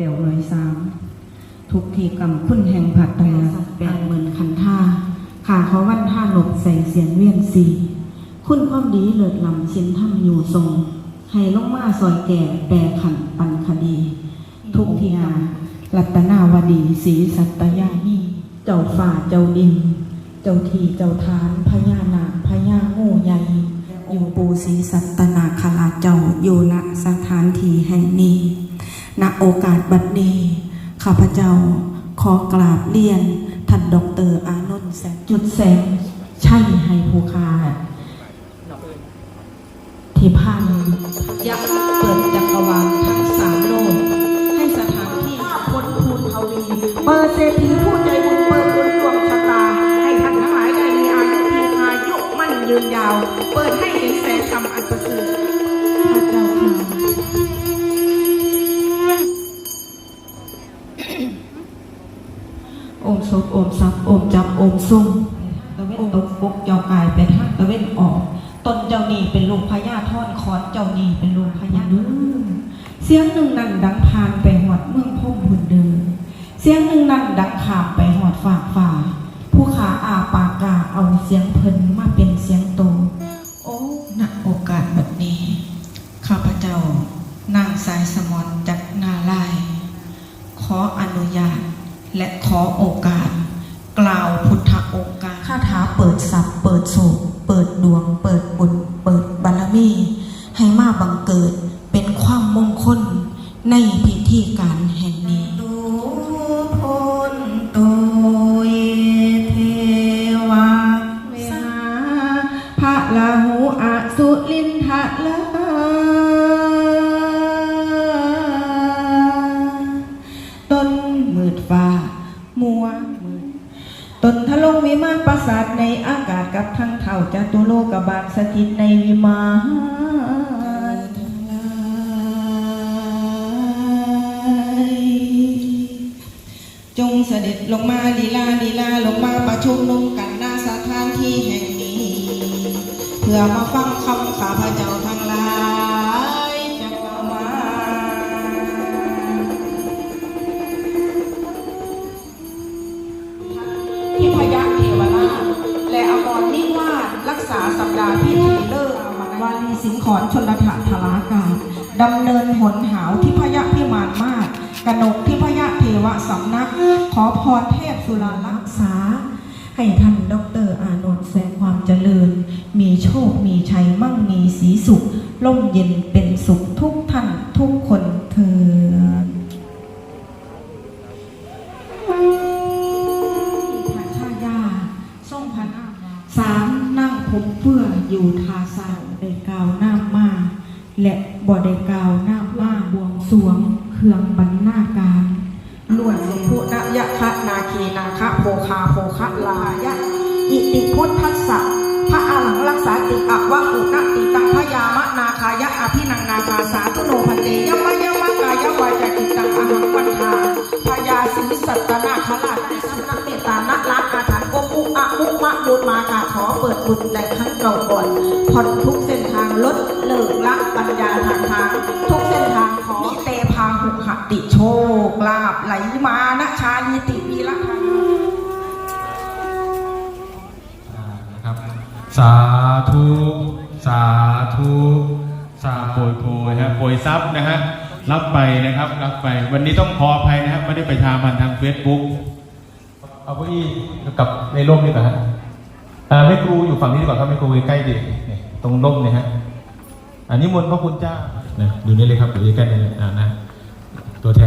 ก้วหน่อยสามทุกทีกรรมคุณแห่งผัดตยาแปดหมื่นคันท่าขาเขาวันท่าหลบใส่เสียงเวียนสีคุณความดีเลิศลำชิ้นถ้ำอยู่ทรง ให้ลงมาซอยแก่แปรขันปันคดี ทุกทีงารัตนาวดีศรีสัตยานีเจ้าฝ่าเจ้าดิน เจ้าทีเจ้าทานพญานาคพญางูใหญ่อยู่ปูศรีสัตนาคราเจ้าอยู่ณสถานที่แห่งนี้ ณโอกาสบัดนี้ข้าพเจ้าขอกราบเรียนท่านดอกเตอรอานนท์แสงจุดแสงใช่ให้ผู้คาที่พันยักษ์เปิดจักรวาลทั้งสามโลกให้สถานที่คนภูนทวีเปิดเศรษฐีผู้ใจบุญเปิดบุญดวงชะตา ให้ท่านทั้งหลายได้มีอายุมีอายุมั่นยืนยาว เปิดให้เห็นแสงธรรมอันประเสริฐ โอมศพโอมทรัพย์โอมจับโอมซุ่มตะเว้นตกบกเจ้ากายไปทางตะเว้นออก ตนเจ้านี่เป็นลูกพญาท่อนคอนเจ้านี่เป็นลูกพญาดื้อเสียงหนึ่งนั่นดังพานไปหอดเมืองพมบุญเดินเสียงหนึ่งนั่นดังขามไปหอดฝากฝ่า ผู้ขาอาปากกาเอาเสียงเพิ่นมาเป็นเสียงโต โอ้ณโอกาสแบบนี้ ข้าพเจ้านางสายสมอนจากนาลาย ขออนุญาต และขอโอกาส กล่าวพุทธโอกาสคาถาเปิดทรัพย์เปิดโศกเปิดดวง เปิดบุญ เปิดบารมี ให้มาบังเกิดเป็นความมงคลในพิธีการแห่งนี้ดูพลตุยเทวาเวหาพระลาหูอสุลินทะลา วิมานปราสาทในอากาศกับทั้งเท่าจตุโลกบาลสถิตในวิมานจงเสด็จลงมาลีลาลีลาลงมาประชุมนุมกันหน้าสถานที่แห่งนี้ เพื่อมาฟังคำขาพ สิงขอนชนลถาทลากาดำเนินหนหาวที่พยะพิมานมาก กนกที่พยะเทวสำนัก ขอพรเทพสุรารักษา ให้ท่านดอกเตอรอานนท์แสงความเจริญ มีโชค มีชัยมั่งมีสีสุข ล่มเย็นเป็นสุขทุกท่านทุกคนเถิดพระชายทรงพระนามว่าสามนั่งผมเพื่ออยู่ทาสาวได้กล่าวหน้ามา และบ่ได้กล่าวหน้ามาบวงสวงเครื่องบรรณาการล้วนสมพุนะยะคะนาคีนาคะโภคาโภคะลายะอิติพุทธัสสะพระอาหลังรักษาติอักวะอุณติตังพยามะนาคายะอภินังนาคาสาธุโนพันเตยมะยมะกายวายจิตังอหังวันทาพยาสีสัตนาคราชติสนะเมตานะรักอาถรรพ์โอปุอะมุมะบุญมาค่ะขอเปิดบุญแต่ครั้ง เก่าก่อนผ่อนทุกเส้นทางลดเลิกละปัญญาทางทาง ทุกเส้นทางขอเตพาหุหติโชคลาภไหลมานะชาลีติวีละทางนะครับ สาธุ สาธุ สาโปรยโปรยฮะโปรยซับนะฮะรับไปนะครับรับไป วันนี้ต้องขออภัยนะครับไม่ได้ไปทามันทางเฟซบุ๊กเอาเก้าอี้กับในร่มนี่ก่อนฮะ อ่าแม่ครูอยู่ฝั่งนี้ดีกว่าครับแม่ครูใกล้ดิตรงร่มเนี่ยฮะอันนี้มนต์พระคุณเจ้าดูนี่เลยครับอยู่ใกล้ๆนี่เลยนะตัวแทน